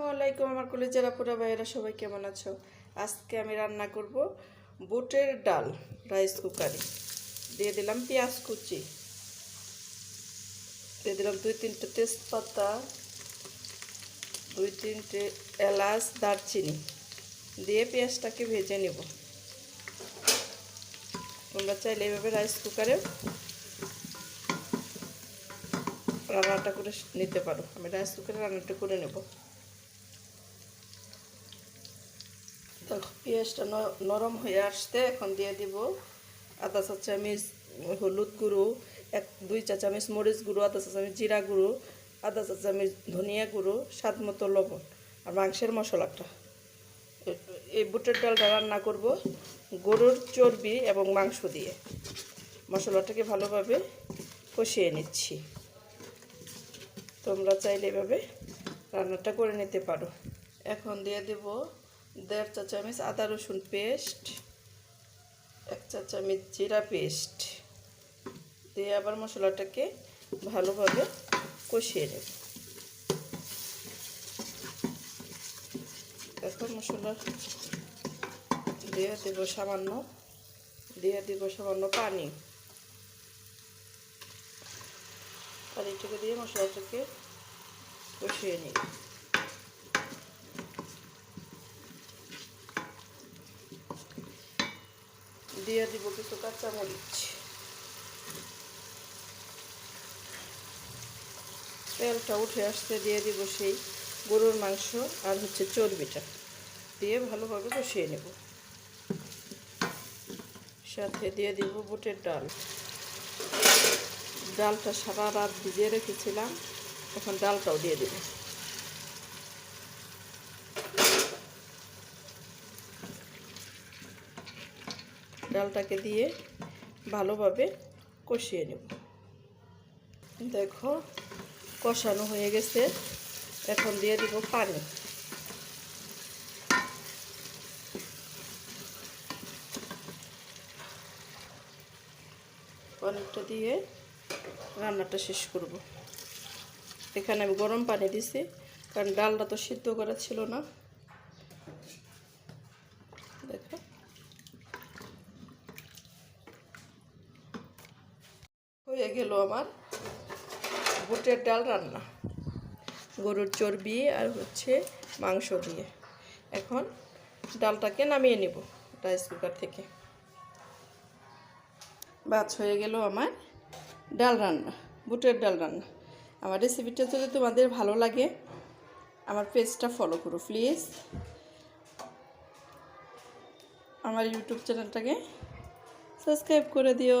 আসসালামু আলাইকুম আমার কলেজেরা পুরা ভাইয়েরা, সবাই কেমন আছো? আজকে আমি রান্না করব বুটের ডাল, রাইস কুকারে। দিয়ে দিলাম পেঁয়াজ কুচি। দিয়ে দিলাম দুই তিনটে তেজপাতা, দুই তিনটে এলাচ, দারচিনি। দিয়ে পেঁয়াজটাকে ভেজে নেব। তোমরা চাইলে এইভাবে রাইস কুকারে রান্নাটা করে নিতে পারো। আমি রাইস কুকারে রান্নাটা করে নেব। দেখো পেঁয়াজটা নরম হয়ে আসতে এখন দিয়ে দিব আধা চা চামচ হলুদ গুঁড়ো, এক, দুই চা চামচ মরিচ গুঁড়ো আধা চা চামচ জিরা গুঁড়ো আধা চা চামচ ধনিয়া গুঁড়ো, স্বাদ মতো লবণ আর মাংসের মশলাটা। এই বুটের ডালটা রান্না করব গরুর চর্বি এবং মাংস দিয়ে। মশলাটাকে ভালোভাবে কষিয়ে নিচ্ছি। তোমরা চাইলে এভাবে রান্নাটা করে নিতে পারো। এখন দিয়ে দেব দেড় চা চামচ আদা রসুন পেস্ট, এক চা চামচ জিরা পেস্ট দিয়ে আবার মশলাটাকে ভালোভাবে কষিয়ে নেব। এখন মশলা দিয়ে দেব সামান্য, দিয়ে দেব সামান্য পানি। পানিটাকে দিয়ে মশলাটাকে কষিয়ে নিই। দিয়ে দিব কিছু কাঁচামরিচ। তেলটা উঠে আসতে দিয়ে দিব সেই গরুর মাংস আর হচ্ছে চর্বিটা। দিয়ে ভালোভাবে কষিয়ে নেব। সাথে দিয়ে দিব বুটের ডাল। ডালটা সারা রাত ভিজিয়ে রেখেছিলাম, এখন ডালটাও দিয়ে দেব। ডালটাকে দিয়ে ভালোভাবে কষিয়ে নেব। দেখো, কষানো হয়ে গেছে। এখন দিয়ে দিব পানি। পানিটা দিয়ে রান্নাটা শেষ করব। এখানে আমি গরম পানি দিছি, কারণ ডালটা তো সিদ্ধ করা ছিল না। দেখো। হয়ে গেল আমার বুটের ডাল রান্না। গরুর চর্বি আর হচ্ছে মাংস দিয়ে। এখন ডালটাকে নামিয়ে নিব রাইস কুকার থেকে। বাছ হয়ে গেল আমার ডাল রান্না, বুটের ডাল রান্না। আমার রেসিপিটা যদি তোমাদের ভালো লাগে, আমার পেজটা ফলো করো প্লিজ। আমার ইউটিউব চ্যানেলটাকে সাবস্ক্রাইব করে দিও।